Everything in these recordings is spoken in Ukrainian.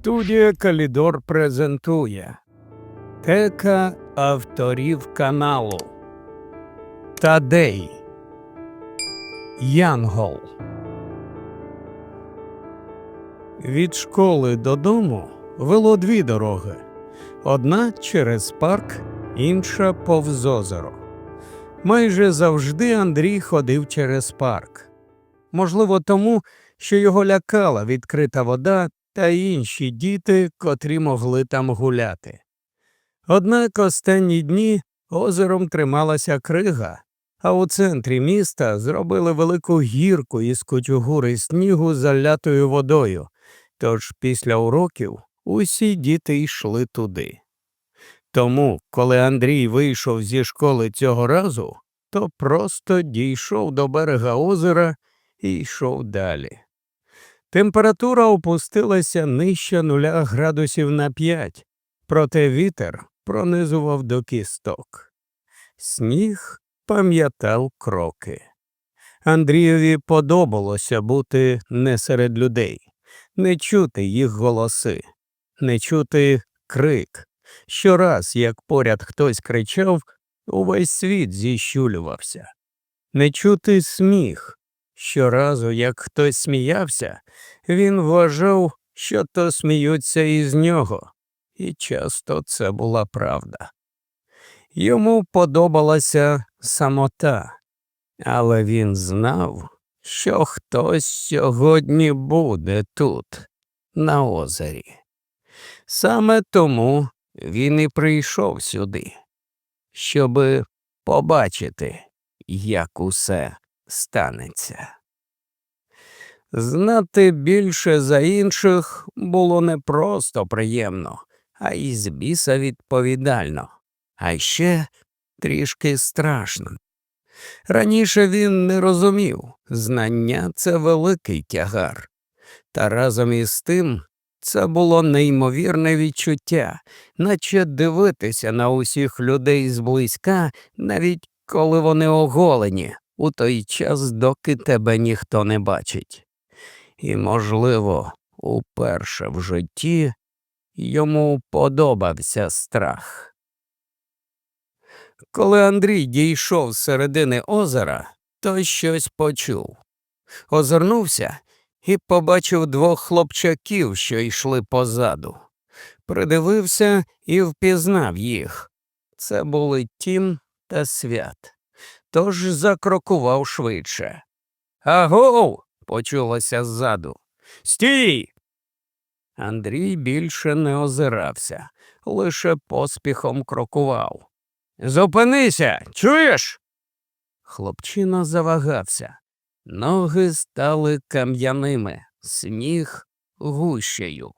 Студія Калідор презентує Тека авторів каналу Тадей Янгол Від школи додому вело дві дороги. Одна через парк, інша повз озеро. Майже завжди Андрій ходив через парк. Можливо, тому, що його лякала відкрита вода та інші діти, котрі могли там гуляти. Однак останні дні озером трималася крига, а у центрі міста зробили велику гірку із кучугури снігу залятою водою, тож після уроків усі діти йшли туди. Тому, коли Андрій вийшов зі школи цього разу, то просто дійшов до берега озера і йшов далі. Температура опустилася нижче нуля градусів на п'ять, проте вітер пронизував до кісток. Сніг пам'ятав кроки. Андрієві подобалося бути не серед людей, не чути їх голоси, не чути крик. Щораз, як поряд хтось кричав, увесь світ зіщулювався. Не чути сміх. Щоразу, як хтось сміявся, він вважав, що то сміються із нього, і часто це була правда. Йому подобалася самота, але він знав, що хтось сьогодні буде тут, на озері. Саме тому він і прийшов сюди, щоби побачити, як усе станеться. Знати більше за інших було не просто приємно, а й з біса відповідально, а ще трішки страшно. Раніше він не розумів, знання це великий тягар, та разом із тим це було неймовірне відчуття, наче дивитися на усіх людей зблизька, навіть коли вони оголені, у той час, доки тебе ніхто не бачить. І, можливо, уперше в житті йому подобався страх. Коли Андрій дійшов з середини озера, то щось почув. Озирнувся і побачив двох хлопчаків, що йшли позаду. Придивився і впізнав їх. Це були Тім та свят. Тож закрокував швидше. Агов. почулося ззаду. Стій. Андрій більше не озирався, лише поспіхом крокував. Зупинися, чуєш? Хлопчина завагався. Ноги стали кам'яними, сніг гущею.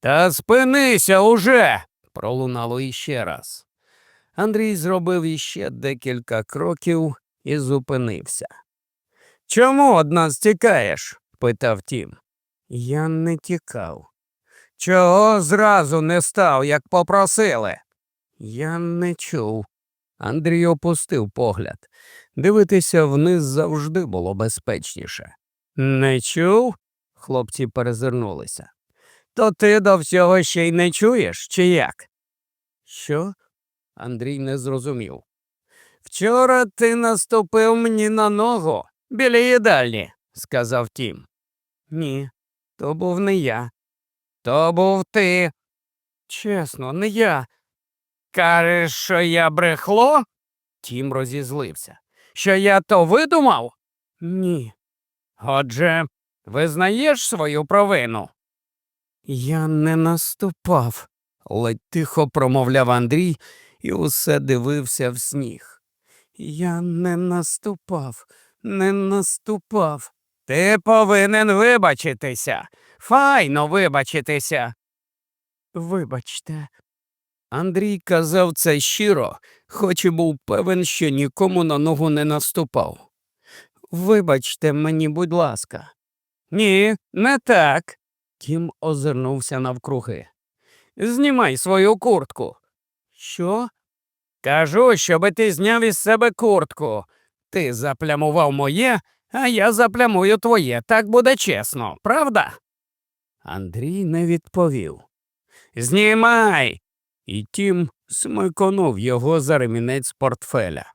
Та спинися уже. пролунало іще раз. Андрій зробив іще декілька кроків і зупинився. Чому од нас тікаєш? питав тім. Я не тікав. Чого зразу не став, як попросили? Я не чув. Андрій опустив погляд. Дивитися вниз завжди було безпечніше. Не чув? Хлопці перезирнулися. То ти до всього ще й не чуєш, чи як? Що? Андрій не зрозумів. Вчора ти наступив мені на ногу біля їдальні, сказав тім. Ні, то був не я. То був ти. Чесно, не я. Кажеш, що я брехло? Тім розізлився. Що я то видумав? Ні. Отже, визнаєш свою провину? Я не наступав, ледь тихо промовляв Андрій і усе дивився в сніг. Я не наступав, не наступав. Ти повинен вибачитися. Файно вибачитися. Вибачте. Андрій казав це щиро, хоч і був певен, що нікому на ногу не наступав. Вибачте мені, будь ласка. Ні, не так. Тім озирнувся навкруги. Знімай свою куртку. Що? Кажу, щоби ти зняв із себе куртку. Ти заплямував моє, а я заплямую твоє. Так буде чесно, правда? Андрій не відповів. Знімай. І тім смиконув його за ремінець портфеля.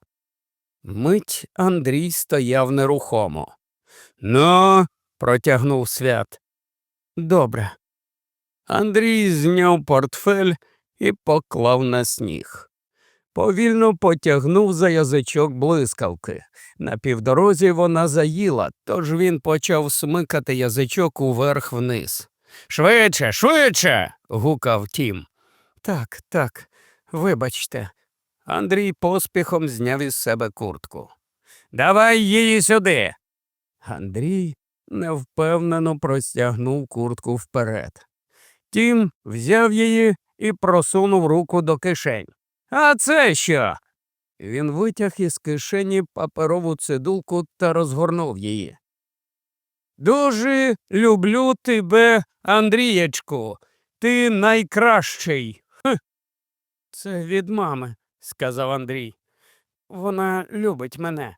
Мить Андрій стояв нерухомо. Ну, протягнув свят. Добре. Андрій зняв портфель і поклав на сніг. Повільно потягнув за язичок блискавки. На півдорозі вона заїла, тож він почав смикати язичок уверх вниз. Швидше, швидше. гукав тім. Так, так, вибачте. Андрій поспіхом зняв із себе куртку. Давай її сюди. Андрій невпевнено простягнув куртку вперед. Тім взяв її і просунув руку до кишень. А це що? Він витяг із кишені паперову цидулку та розгорнув її. Дуже люблю тебе, Андрієчку. Ти найкращий. Хх. Це від мами, сказав Андрій. Вона любить мене.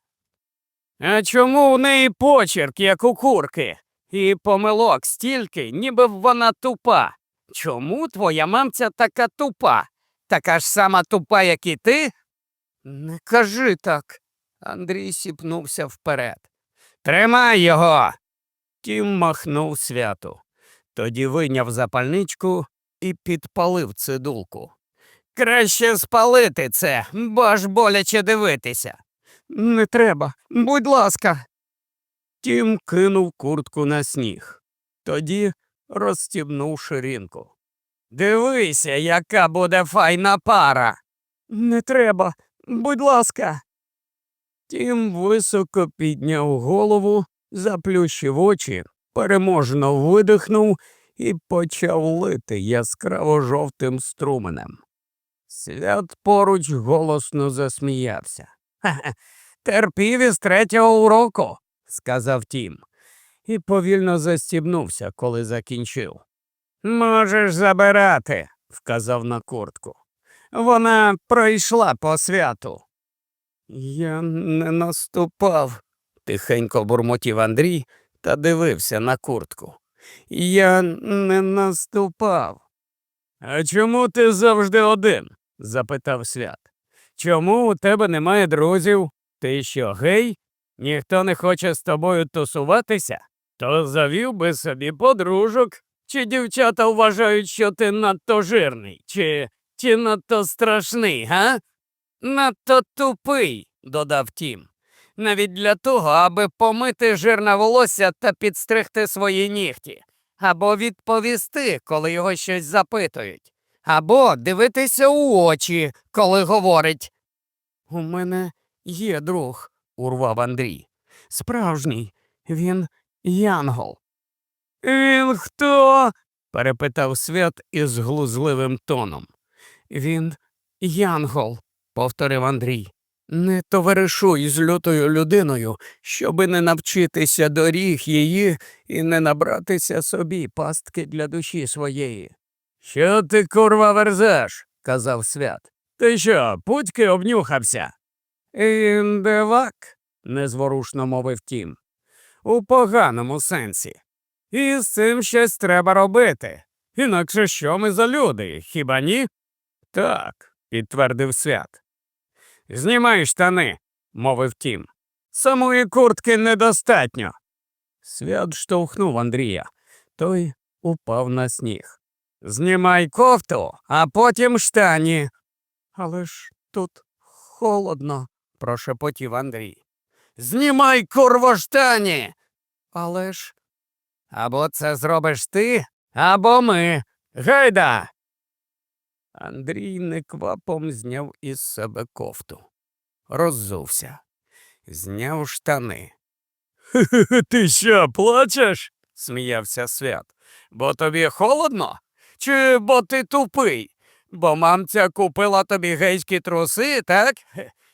А чому в неї почерк, як у курки, і помилок стільки, ніби вона тупа? Чому твоя мамця така тупа? Така ж сама тупа, як і ти? Не кажи так. Андрій сіпнувся вперед. Тримай його. Тім махнув святу. Тоді вийняв запальничку і підпалив цидулку. Краще спалити це, бо аж боляче дивитися. Не треба, будь ласка. Тім кинув куртку на сніг. Тоді розстібнув ширинку. Дивися, яка буде файна пара. Не треба, будь ласка. Тім високо підняв голову, заплющив очі, переможно видихнув і почав лити яскраво жовтим струменем. Свят поруч голосно засміявся. «Ха-ха, Терпів із третього уроку, сказав Тім, і повільно застібнувся, коли закінчив. Можеш забирати, вказав на куртку. Вона пройшла по святу. Я не наступав, тихенько бурмотів Андрій та дивився на куртку. Я не наступав. А чому ти завжди один? запитав свят. Чому у тебе немає друзів? Ти що, гей? Ніхто не хоче з тобою тусуватися? То завів би собі подружок. Чи дівчата вважають, що ти надто жирний, чи, чи надто страшний, га? Надто тупий, додав Тім. Навіть для того, аби помити жирне волосся та підстригти свої нігті, або відповісти, коли його щось запитують, або дивитися у очі, коли говорить. У мене є друг, урвав Андрій. Справжній, він янгол. Він хто? перепитав свят із глузливим тоном. Він янгол, повторив Андрій. Не товаришуй з лютою людиною, щоби не навчитися доріг її і не набратися собі пастки для душі своєї. Що ти, курва, верзеш? казав свят. Ти що, путьки обнюхався? Він дивак, незворушно мовив тім. У поганому сенсі. І з цим щось треба робити. Інакше що ми за люди, хіба ні? Так, підтвердив свят. Знімай штани, мовив тім. Самої куртки недостатньо. Свят штовхнув Андрія. Той упав на сніг. Знімай кофту, а потім штані. Але ж тут холодно, прошепотів Андрій. Знімай курво штані. Але ж. Або це зробиш ти, або ми. Гайда. Андрій неквапом зняв із себе кофту. Роззувся. Зняв штани. Ти що, плачеш? сміявся свят. Бо тобі холодно? Чи бо ти тупий? Бо мамця купила тобі гейські труси, так?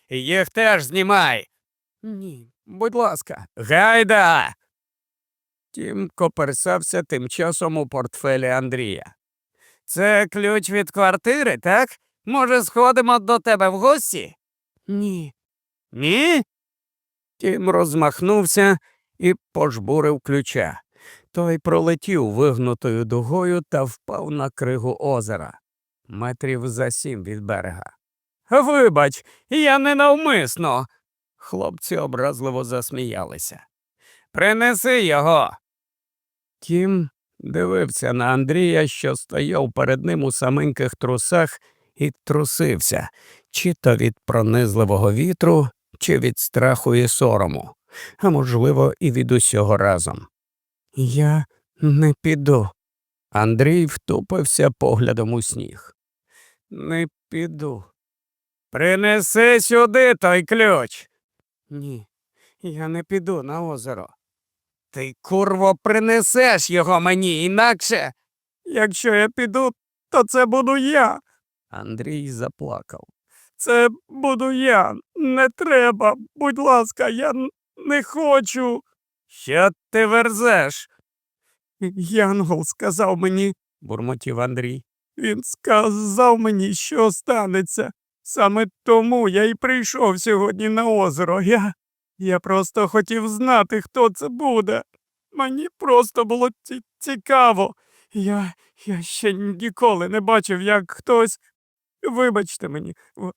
Їх теж знімай. Ні, будь ласка. Гайда. Тім коперсався тим часом у портфелі Андрія. Це ключ від квартири, так? Може, сходимо до тебе в гості? Ні. Ні? Тім розмахнувся і пожбурив ключа. Той пролетів вигнутою дугою та впав на кригу озера, метрів за сім від берега. Вибач, я ненавмисно. Хлопці образливо засміялися. Принеси його. Тім дивився на Андрія, що стояв перед ним у саменьких трусах, і трусився, чи то від пронизливого вітру, чи від страху і сорому, а можливо, і від усього разом. Я не піду. Андрій втупився поглядом у сніг. Не піду. Принеси сюди той ключ. Ні, я не піду на озеро. Ти, курво, принесеш його мені інакше. Якщо я піду, то це буду я. Андрій заплакав. Це буду я. Не треба. Будь ласка, я не хочу. Що ти верзеш? Янгол сказав мені, бурмотів Андрій. Він сказав мені, що станеться. Саме тому я й прийшов сьогодні на озеро. Я, я просто хотів знати, хто це буде. Мені просто було ці- цікаво. Я, я ще ніколи не бачив, як хтось. Вибачте мені,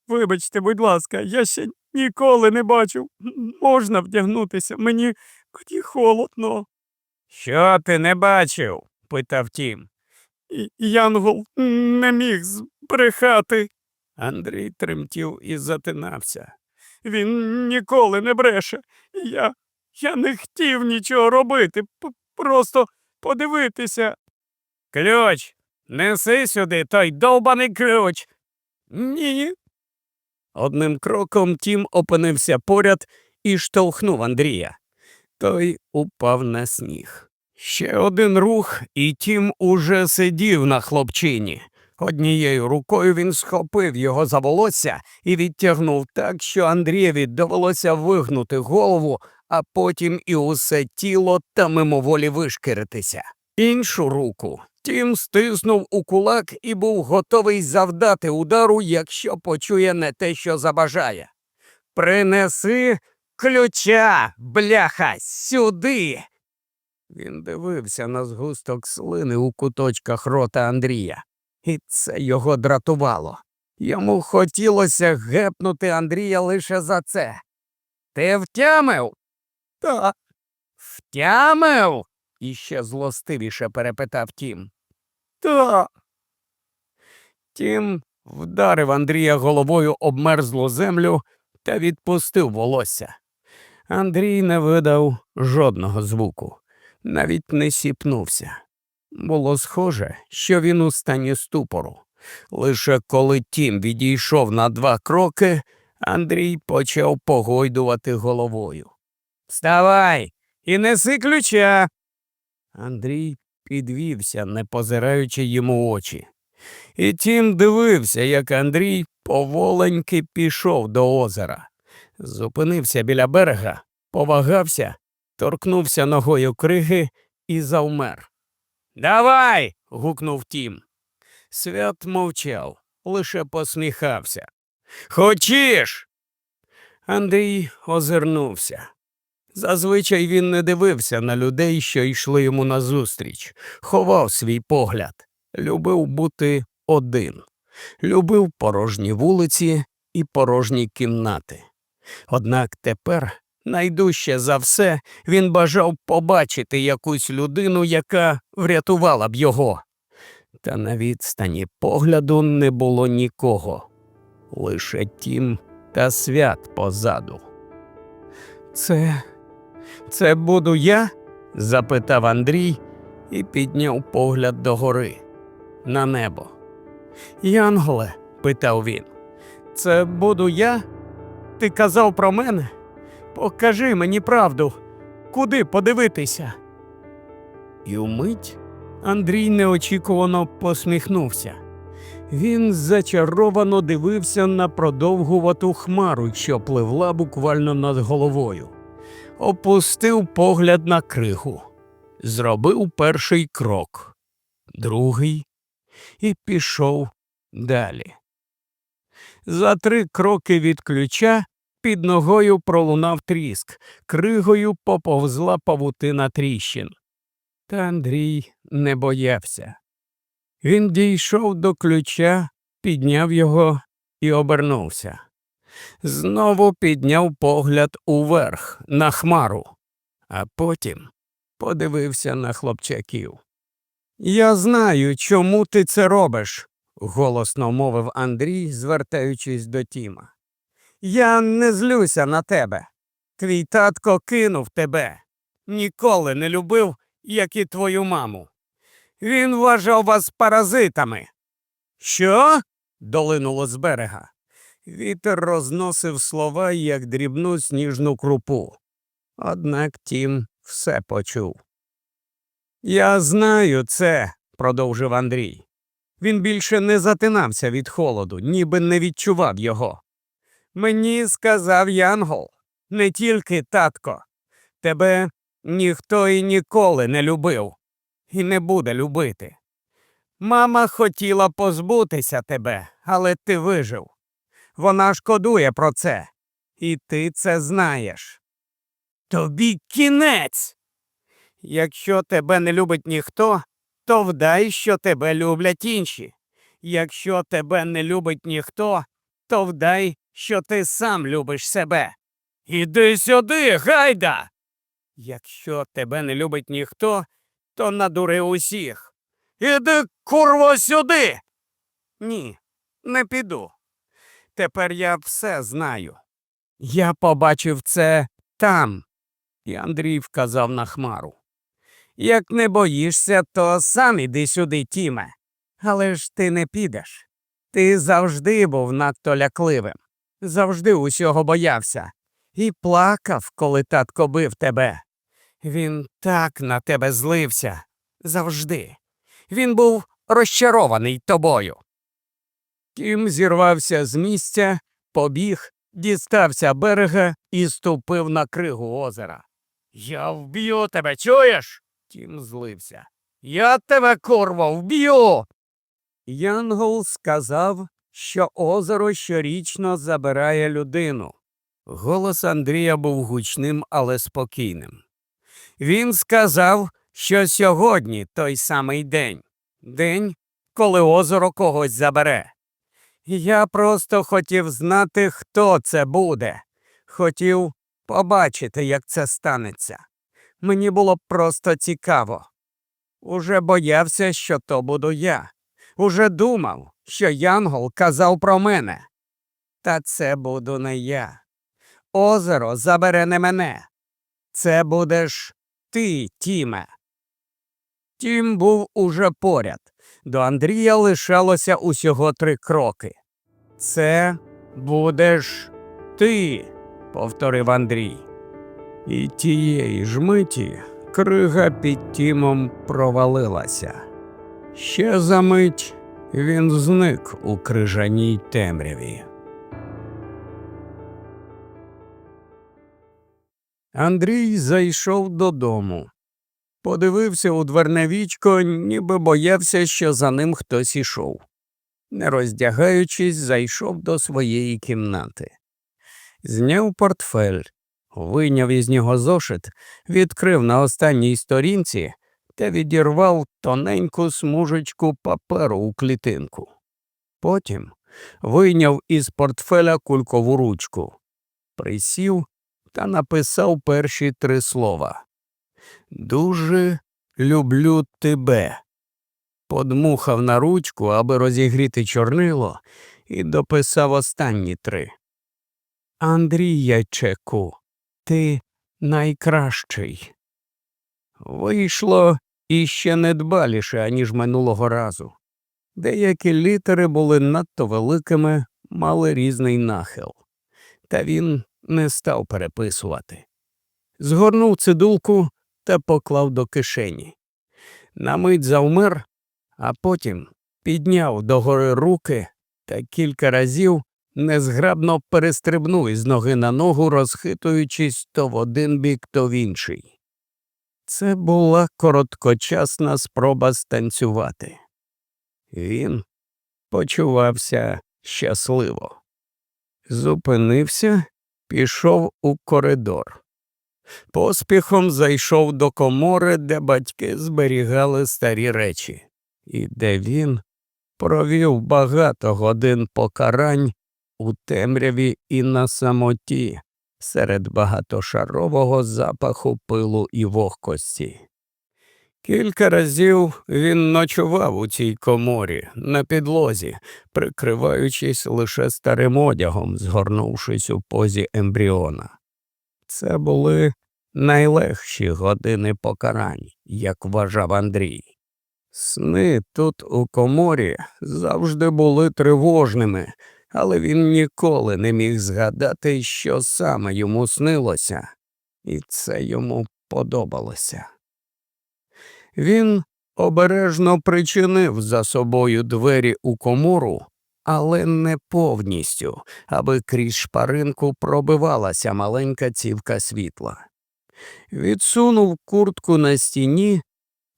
вибачте, будь ласка, я ще ніколи не бачив. Можна вдягнутися, мені, мені холодно. Що ти не бачив? питав Тім. Янгол не міг збрехати. Андрій тремтів і затинався. Він ніколи не бреше. Я, я не хотів нічого робити, п- просто подивитися. Ключ, неси сюди той довбаний ключ. Ні. Одним кроком Тім опинився поряд і штовхнув Андрія. Той упав на сніг. Ще один рух, і Тім уже сидів на хлопчині. Однією рукою він схопив його за волосся і відтягнув так, що Андрієві довелося вигнути голову, а потім і усе тіло та мимоволі вишкіритися. Іншу руку Тім стиснув у кулак і був готовий завдати удару, якщо почує не те, що забажає. Принеси ключа, бляха, сюди. Він дивився на згусток слини у куточках рота Андрія, і це його дратувало. Йому хотілося гепнути Андрія лише за це. Ти втямив? Та. Втямив? іще злостивіше перепитав Тім. Та. Тім вдарив Андрія головою об мерзлу землю та відпустив волосся. Андрій не видав жодного звуку, навіть не сіпнувся. Було схоже, що він у стані ступору. Лише коли Тім відійшов на два кроки, Андрій почав погойдувати головою. Вставай і неси ключа. Андрій підвівся, не позираючи йому очі. І тім дивився, як Андрій поволеньки пішов до озера. Зупинився біля берега, повагався, торкнувся ногою криги і завмер. Давай. гукнув тім. Свят мовчав, лише посміхався. Хочеш? Андрій озирнувся. Зазвичай він не дивився на людей, що йшли йому назустріч, ховав свій погляд, любив бути один, любив порожні вулиці і порожні кімнати. Однак тепер, найдужче за все, він бажав побачити якусь людину, яка врятувала б його. Та на відстані погляду не було нікого, лише тім та свят позаду. Це. Це буду я? запитав Андрій і підняв погляд догори на небо. Янголе, питав він, це буду я? Ти казав про мене? Покажи мені правду, куди подивитися. І вмить Андрій неочікувано посміхнувся. Він зачаровано дивився на продовгувату хмару, що пливла буквально над головою опустив погляд на кригу, зробив перший крок, другий і пішов далі. За три кроки від ключа під ногою пролунав тріск, кригою поповзла павутина тріщин. Та Андрій не боявся. Він дійшов до ключа, підняв його і обернувся. Знову підняв погляд уверх на хмару, а потім подивився на хлопчаків. Я знаю, чому ти це робиш, голосно мовив Андрій, звертаючись до Тіма. Я не злюся на тебе. Твій татко кинув тебе. Ніколи не любив, як і твою маму. Він вважав вас паразитами. Що? долинуло з берега. Вітер розносив слова, як дрібну сніжну крупу. Однак Тім все почув. Я знаю це, продовжив Андрій. Він більше не затинався від холоду, ніби не відчував його. Мені сказав Янгол, не тільки татко. Тебе ніхто і ніколи не любив і не буде любити. Мама хотіла позбутися тебе, але ти вижив. Вона шкодує про це, і ти це знаєш. Тобі кінець. Якщо тебе не любить ніхто, то вдай, що тебе люблять інші. Якщо тебе не любить ніхто, то вдай, що ти сам любиш себе. Іди сюди, гайда. Якщо тебе не любить ніхто, то надури усіх. Іди, курво, сюди. Ні, не піду. Тепер я все знаю. Я побачив це там. І Андрій вказав на хмару. Як не боїшся, то сам іди сюди, Тіме. Але ж ти не підеш. Ти завжди був надто лякливим, завжди усього боявся і плакав, коли татко бив тебе. Він так на тебе злився завжди. Він був розчарований тобою. Тім зірвався з місця, побіг, дістався берега і ступив на кригу озера. Я вб'ю тебе, чуєш? Тім злився. Я тебе, курво, вб'ю. Янгол сказав, що озеро щорічно забирає людину. Голос Андрія був гучним, але спокійним. Він сказав, що сьогодні той самий день, день, коли озеро когось забере. Я просто хотів знати, хто це буде. Хотів побачити, як це станеться. Мені було просто цікаво. Уже боявся, що то буду я. Уже думав, що Янгол казав про мене. Та це буду не я. Озеро забере не мене. Це будеш ти, Тіме. Тім був уже поряд. До Андрія лишалося усього три кроки. Це будеш ти, повторив Андрій. І тієї ж миті крига під тімом провалилася. Ще за мить він зник у крижаній темряві. Андрій зайшов додому. Подивився у дверне вічко, ніби боявся, що за ним хтось ішов. Не роздягаючись, зайшов до своєї кімнати. Зняв портфель, вийняв із нього зошит, відкрив на останній сторінці та відірвав тоненьку смужечку паперу у клітинку. Потім вийняв із портфеля кулькову ручку, присів та написав перші три слова. Дуже люблю тебе. Подмухав на ручку, аби розігріти чорнило, і дописав останні три. Андріячеку, ти найкращий. Вийшло іще недбаліше, аніж минулого разу. Деякі літери були надто великими, мали різний нахил. Та він не став переписувати. Згорнув цидулку та поклав до кишені. На мить завмер, а потім підняв догори руки та кілька разів незграбно перестрибнув із ноги на ногу, розхитуючись то в один бік, то в інший. Це була короткочасна спроба станцювати. Він почувався щасливо. Зупинився, пішов у коридор. Поспіхом зайшов до комори, де батьки зберігали старі речі, і де він провів багато годин покарань у темряві і на самоті серед багатошарового запаху пилу і вогкості. Кілька разів він ночував у цій коморі на підлозі, прикриваючись лише старим одягом, згорнувшись у позі ембріона. Це були найлегші години покарань, як вважав Андрій. Сни тут у коморі завжди були тривожними, але він ніколи не міг згадати, що саме йому снилося, і це йому подобалося. Він обережно причинив за собою двері у комору, але не повністю, аби крізь шпаринку пробивалася маленька цівка світла. Відсунув куртку на стіні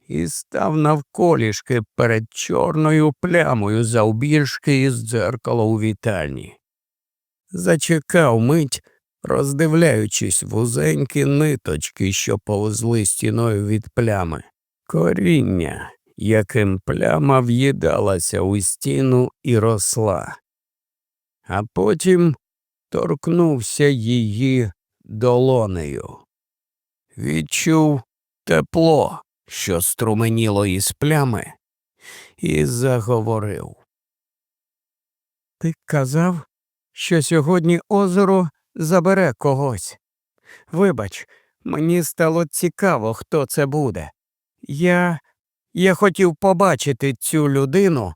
і став навколішки перед чорною плямою завбільшки із дзеркала у вітальні. Зачекав мить, роздивляючись вузенькі ниточки, що повзли стіною від плями, коріння, яким пляма в'їдалася у стіну і росла, а потім торкнувся її долонею. Відчув тепло, що струменіло із плями, і заговорив. Ти казав, що сьогодні озеро забере когось. Вибач, мені стало цікаво, хто це буде. Я. Я хотів побачити цю людину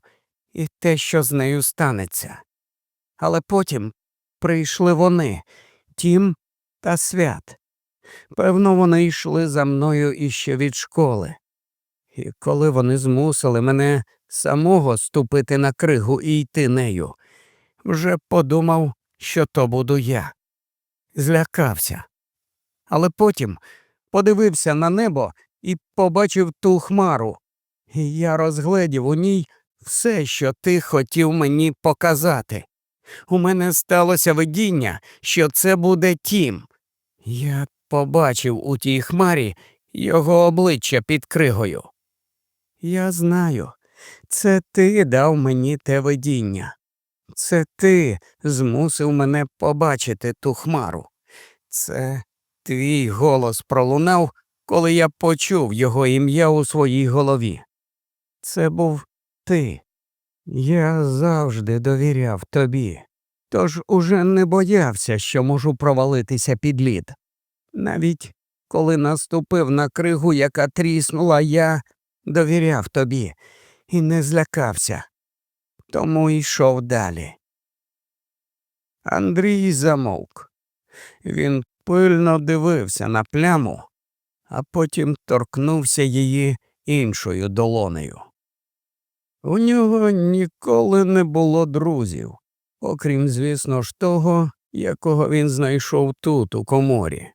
і те, що з нею станеться. Але потім прийшли вони, Тім та свят. Певно, вони йшли за мною іще від школи. І коли вони змусили мене самого ступити на кригу і йти нею, вже подумав, що то буду я. Злякався. Але потім подивився на небо і побачив ту хмару, і я розгледів у ній все, що ти хотів мені показати. У мене сталося видіння, що це буде тім. Я побачив у тій хмарі його обличчя під кригою. Я знаю, це ти дав мені те видіння. Це ти змусив мене побачити ту хмару. Це твій голос пролунав, коли я почув його ім'я у своїй голові. Це був ти. Я завжди довіряв тобі, тож уже не боявся, що можу провалитися під лід. Навіть коли наступив на кригу, яка тріснула, я довіряв тобі і не злякався, тому йшов далі. Андрій замовк. Він пильно дивився на пляму, а потім торкнувся її іншою долонею. У нього ніколи не було друзів, окрім, звісно ж, того, якого він знайшов тут, у коморі.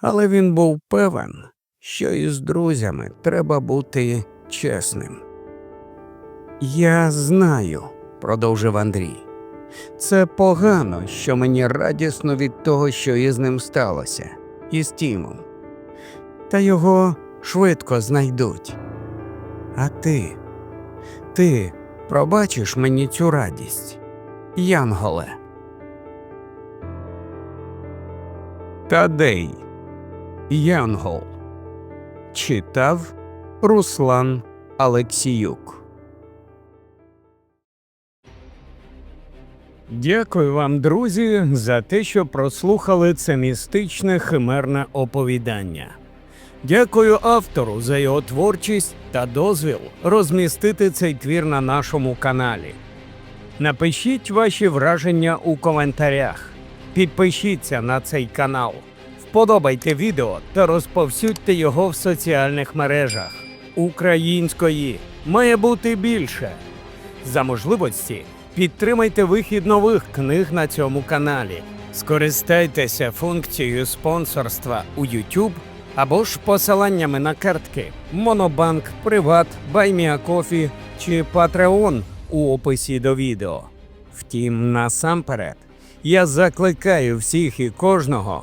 Але він був певен, що із друзями треба бути чесним. Я знаю, продовжив Андрій. Це погано, що мені радісно від того, що із ним сталося, із Тімом. Та його швидко знайдуть. А ти, ти пробачиш мені цю радість, Янголе. Тадей Янгол читав Руслан Алексіюк. Дякую вам, друзі, за те, що прослухали це містичне химерне оповідання. Дякую автору за його творчість та дозвіл розмістити цей твір на нашому каналі. Напишіть ваші враження у коментарях. Підпишіться на цей канал, вподобайте відео та розповсюдьте його в соціальних мережах. Української має бути більше. За можливості підтримайте вихід нових книг на цьому каналі. Скористайтеся функцією спонсорства у YouTube або ж посиланнями на картки Монобанк, Приват, Байміакофі чи Patreon у описі до відео. Втім, насамперед, я закликаю всіх і кожного